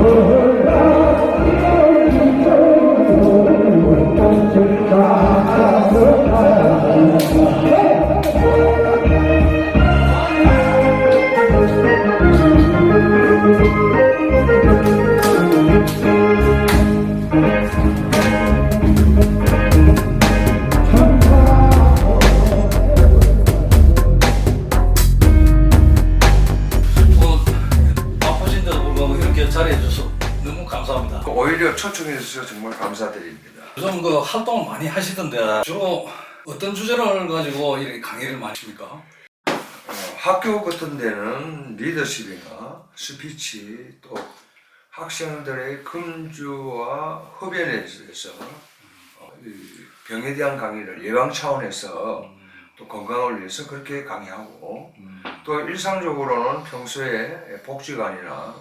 Oh, 감사드립니다. 요즘 그 활동을 많이 하시던데 주로 어떤 주제를 가지고 이렇게 강의를 많이 하십니까? 어, 학교 같은 데는 리더십이나 스피치 또 학생들의 금주와 흡연에 대해서 어, 이 병에 대한 강의를 예방 차원에서 또 건강을 위해서 그렇게 강의하고 음, 또 일상적으로는 평소에 복지관이나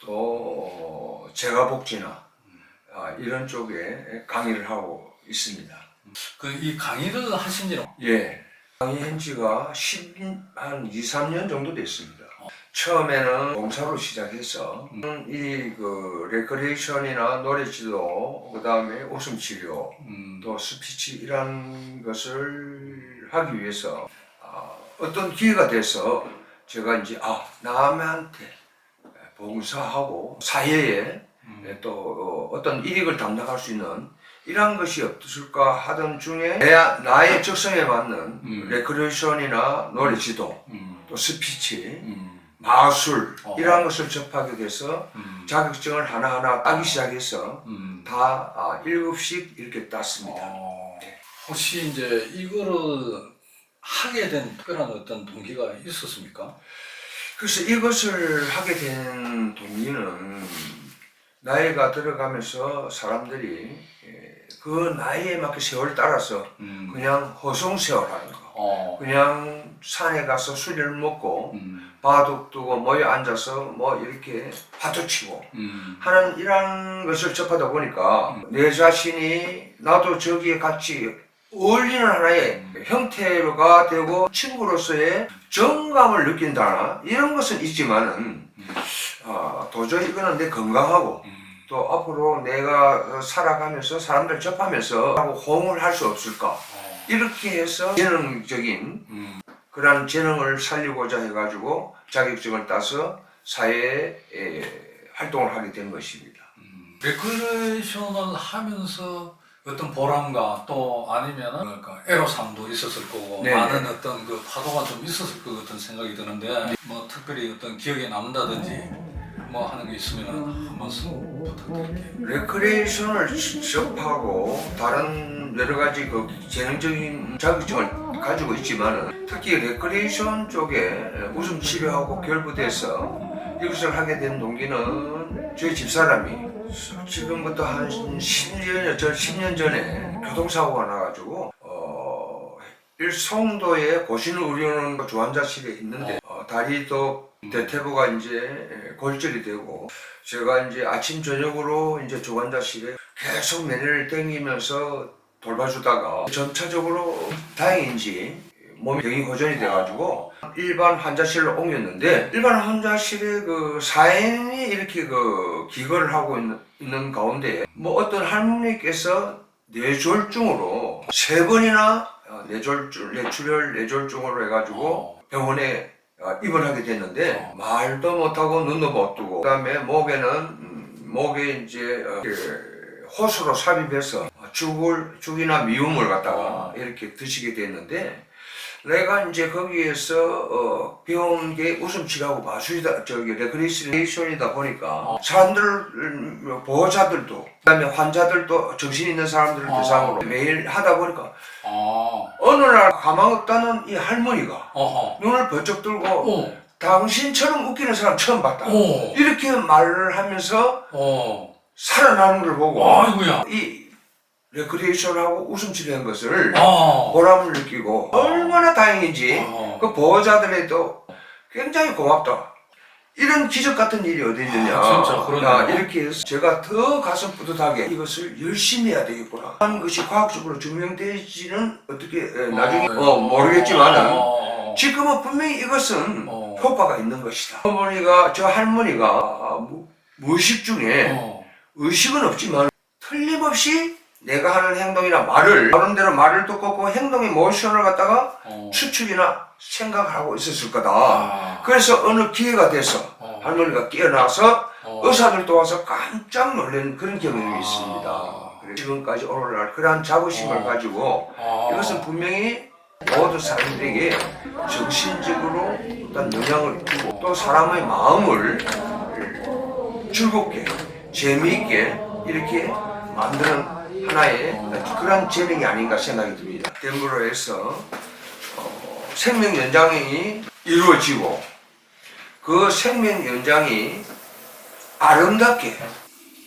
또 어, 재가복지나 아, 이런 쪽에 강의를 하고 있습니다. 그 이 강의를 하신 지는 예. 강의한 지가 10, 한 2, 3년 정도 됐습니다. 처음에는 봉사로 시작해서 이그 레크레이션이나 노래 지도, 그 다음에 웃음 치료, 음, 또 스피치 이런 것을 하기 위해서 아, 어떤 기회가 돼서 제가 이제 아 남한테 봉사하고 사회에 음, 또 어, 어떤 일익을 담당할 수 있는 이러한 것이 없을까 하던 중에 내, 나의 적성에 맞는 음. 레크레이션이나 노래 지도 음, 또 스피치 음, 마술 어. 이러한 것을 접하게 돼서 음, 자격증을 하나하나 따기 시작해서 음. 다 아, 7씩 이렇게 땄습니다. 어, 혹시 이제 이거를 하게 된 특별한 어떤 동기가 있었습니까? 그래서 이것을 하게 된 동기는 나이가 들어가면서 사람들이 예, 그 나이에 맞게 세월 따라서 음, 그냥 허송세월 하는 거. 어, 그냥 산에 가서 술을 먹고 음, 바둑 두고 모여 앉아서 뭐 이렇게 파도 치고 음, 하는 이런 것을 접하다 보니까 내 자신이 나도 저기에 같이 어울리는 하나의 형태가 되고 친구로서의 정감을 느낀다. 이런 것은 있지만은 아, 도저히 이거는 내 건강하고 음, 또 앞으로 내가 살아가면서 사람들 접하면서 하고 호응을 할 수 없을까 어, 이렇게 해서 재능적인 음, 그러한 재능을 살리고자 해가지고 자격증을 따서 사회에 에, 활동을 하게 된 것입니다. 음. 레크레이션을 하면서 어떤 보람과 또 아니면은 그러니까 애로사항도 있었을 거고 네. 많은 어떤 그 파도가 좀 있었을 것 같은 생각이 드는데 뭐 특별히 어떤 기억에 남는다든지 뭐 하는 게 있으면 한 말씀 부탁드릴게요. 레크레이션을 접하고 다른 여러 가지 그 재능적인 자격증을 가지고 있지만은 특히 레크레이션 쪽에 웃음 치료하고 결부돼서 이것을 하게 된 동기는 저희 집사람이 지금부터 한 10년, 전 10년 전에 교통사고가 나가지고 어, 일송도에 고신 의료원 조환자실에 있는데 어, 다리도 대퇴부가 이제 골절이 되고 제가 이제 아침 저녁으로 이제 조환자실에 계속 매를 땡기면서 돌봐주다가 점차적으로 다행인지 몸이 병이 호전이 돼가지고 일반 환자실로 옮겼는데 일반 환자실에 그 사인이 이렇게 그 기거를 하고 있는, 있는 가운데 뭐 어떤 할머니께서 뇌졸중으로 세 번이나 어, 뇌졸중, 뇌출혈 뇌졸중으로 해가지고 병원에 어, 입원하게 됐는데 말도 못하고 눈도 못 뜨고 그다음에 목에는 음, 목에 이제 어, 그 호수로 삽입해서 죽을 죽이나 미움을 갖다가 이렇게 드시게 됐는데 내가 이제 거기에서 어, 배운 게 웃음치료하고 마술이다 저기 레크레이션이다 보니까 사람들 음, 보호자들도 그다음에 환자들도 정신 있는 사람들을 아. 대상으로 매일 하다 보니까 아, 어느 날 가망 없다는 이 할머니가 어허, 눈을 번쩍 들고 오, 당신처럼 웃기는 사람 처음 봤다. 오, 이렇게 말을 하면서 오, 살아나는 걸 보고 아이고야, 이 레크리에이션하고 웃음치료한 것을 아, 보람을 느끼고 얼마나 다행인지 어. 그 보호자들에도 굉장히 고맙다. 이런 기적 같은 일이 어디 있느냐. 아, 진짜 그러네요. 야, 이렇게 해서 제가 더 가슴 뿌듯하게 이것을 열심히 해야 되겠구나. 하는 것이 과학적으로 증명되지는 어떻게 에, 나중에 어, 어, 모르겠지만은 어, 지금은 분명히 이것은 어. 효과가 있는 것이다. 할머니가 저 할머니가 무- 무의식 중에 어, 의식은 없지만 틀림없이 내가 하는 행동이나 말을 하는 대로 말을 듣고 그 행동의 모션을 갖다가 어. 추측이나 생각을 하고 있었을 거다. 아. 그래서 어느 기회가 돼서 어. 할머니가 깨어나서 어. 의사들 도 와서 깜짝 놀란 그런 경험이 아. 있습니다. 지금까지 오늘날 그러한 자부심을 어. 가지고 아. 이것은 분명히 모든 사람들에게 정신적으로 어떤 영향을 주고 또 사람의 마음을 즐겁게 재미있게 이렇게 만드는 하나의 그런 재능이 아닌가 생각이 듭니다. 해서 어, 생명 연장이 이루어지고 그 생명 연장이 아름답게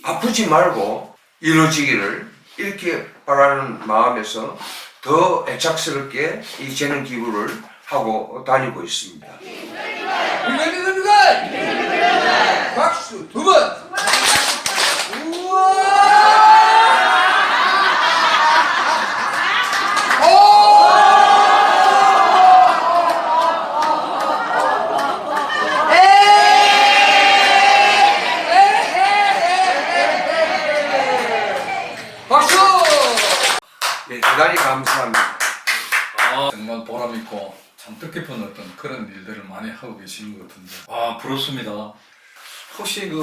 아프지 말고 이루어지기를 이렇게 바라는 마음에서 더 애착스럽게 이 재능 기부를 하고 다니고 있습니다. 박수 두 번. 우와. 박수. 네, 대단히 감사합니다. 아, 정말 보람 있고 참 뜻깊은 어떤 그런 일들을 많이 하고 계시는 것 같은데 아 부럽습니다. 혹시 그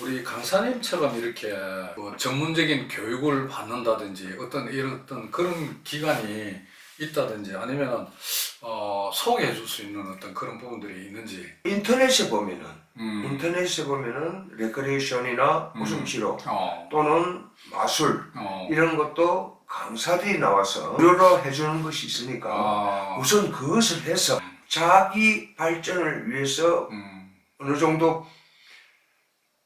우리 강사님처럼 이렇게 그 전문적인 교육을 받는다든지 어떤 이런 어떤 그런 기관이 있다든지 아니면 어, 소개해 줄 수 있는 어떤 그런 부분들이 있는지 인터넷에 보면은 음. 인터넷에 보면은 레크레이션이나 음. 웃음치료 어, 또는 마술 어. 이런 것도 강사들이 나와서 무료로 해주는 것이 있으니까 아, 우선 그것을 해서 자기 발전을 위해서 음, 어느 정도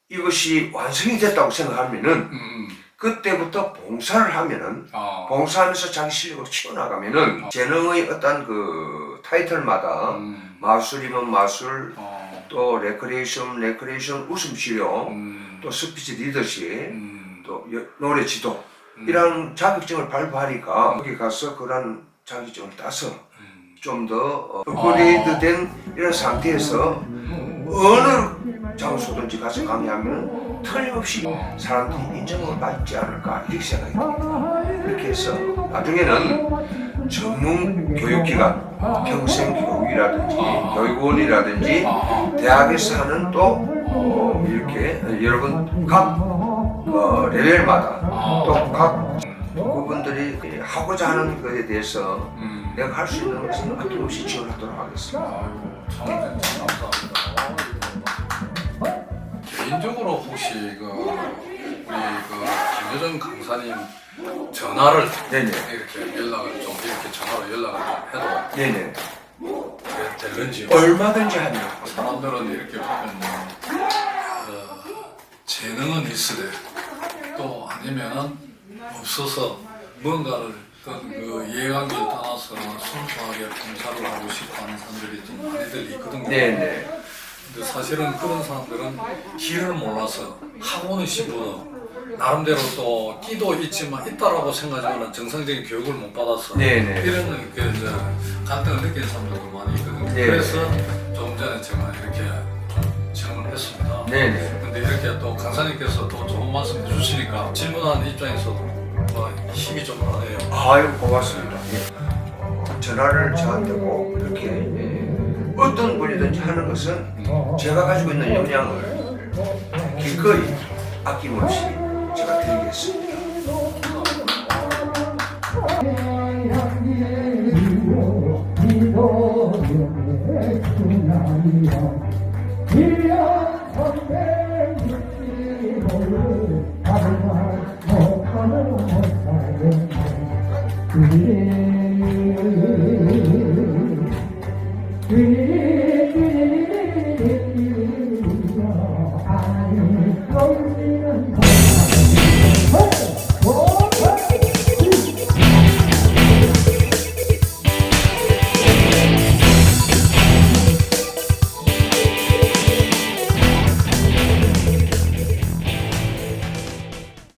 이것이 완성이 됐다고 생각하면은 음, 그때부터 봉사를 하면은 아, 봉사하면서 자기 실력을 키워나가면은 재능의 어떤 그 타이틀마다 음, 마술이면 마술 어, 또 레크레이션 레크레이션 웃음 치료 음, 또 스피치 리더십 음, 또 여- 노래 지도 음, 이런 자격증을 발부하니까 거기 가서 그런 자격증을 따서 음, 좀더 업그레이드된 이런 상태에서 음. 어느 장소든지 가서 강의하면 틀림없이 사람들이 인정을 받지 않을까 이렇게 생각이 듭니다. 이렇게 해서 나중에는 전문 교육기관, 평생 교육이라든지 교육원이라든지 아, 대학에서 하는 또 어, 이렇게 여러분 각 어, 레벨마다 또각 그분들이 하고자 하는 것에 대해서 음. 내가 할 수 있는 것은 아낌없이 지원하도록 하겠습니다. 아이고 참, 참 감사합니다. 개인적으로 혹시 그 우리 그 김여정 강사님 전화를 네네. 이렇게 연락을 좀 이렇게 전화로 연락을 좀 해도 네네. 되- 될는지요? 얼마든지 하면 사람들은 이렇게 보면 어, 재능은 있으되 또 아니면은 없어서 뭔가를 어떤 그 이해관계를 떠나서 순수하게 봉사를 하고 싶어 하는 사람들이 좀 많이들 있거든요. 네네. 근데 사실은 그런 사람들은 길을 몰라서 하고는 싶어도 나름대로 또 끼도 있지만 있다라고 생각하지만 정상적인 교육을 못 받아서 네네. 이런 그 이제 갈등을 느끼는 사람들도 많이 있거든요. 네. 그래서 조금 전에 제가 이렇게 좀 질문을 했습니다. 네네. 근데 이렇게 또 강사님께서 또 좋은 말씀 해주시니까 질문하는 입장에서도 뭐 힘이 좀 나네요. 아유 고맙습니다. 예. 어, 전화를 저한테 꼭 이렇게 예, 어떤 분이든지 하는 것은 제가 가지고 있는 역량을 기꺼이 아낌없이 제가 드리겠습니다. You. 그래